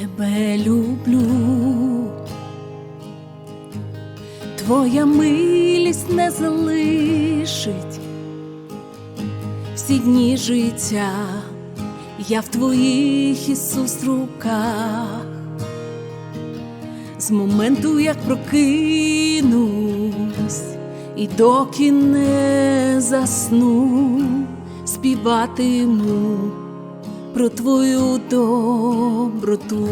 Тебе люблю, твоя милість не залишить всі дні життя, я в твоїх Ісус руках, з моменту, як прокинусь, і доки не засну, співатиму про твою доброту.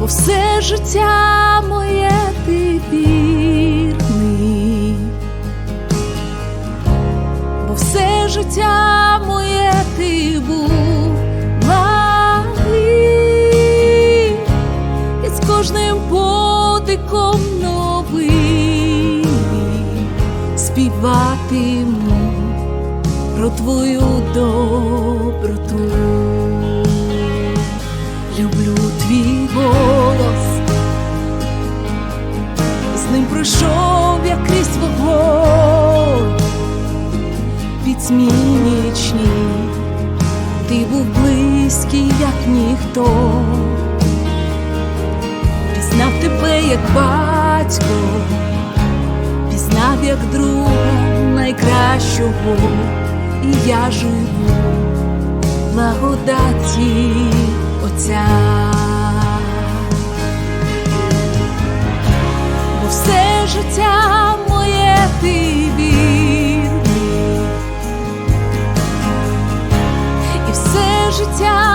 Бо все життя моє ти вірний, бо все життя моє ти був подихом новий співатиму про твою доброту. Люблю твій голос, з ним пройшов я крізь вогонь, пітьмі нічні, ти був близький, як ніхто, як батько, пізнав як друга найкращого, і я живу благодаті Отця. Бо все життя моє ти і все життя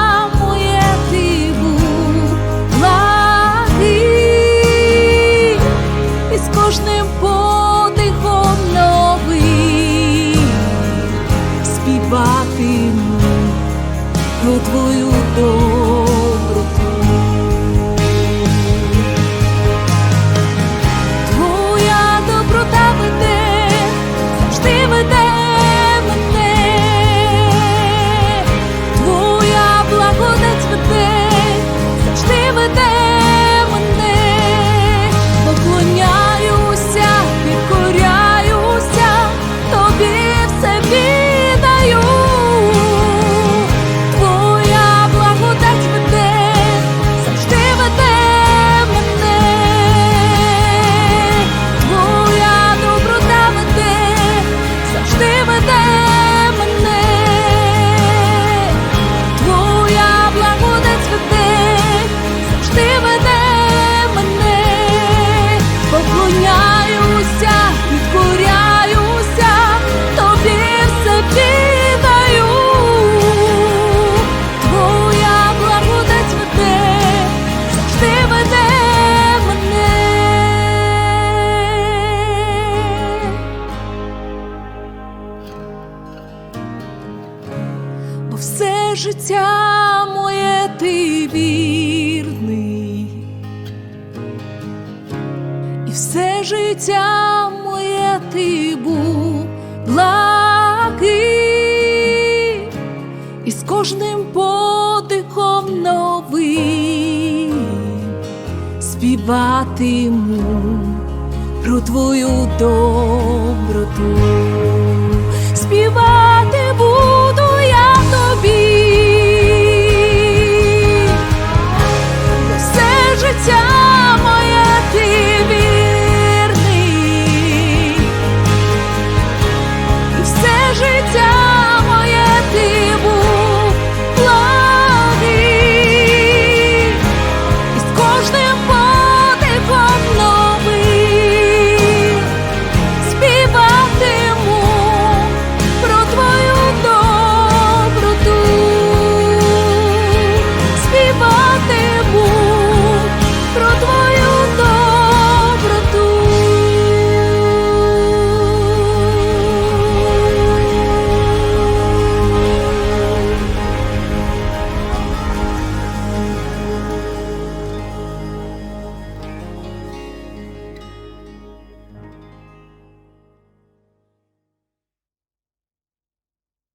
життя моє ти вірний, і все життя моє ти був благий, і з кожним подихом новим співатиму про твою доброту,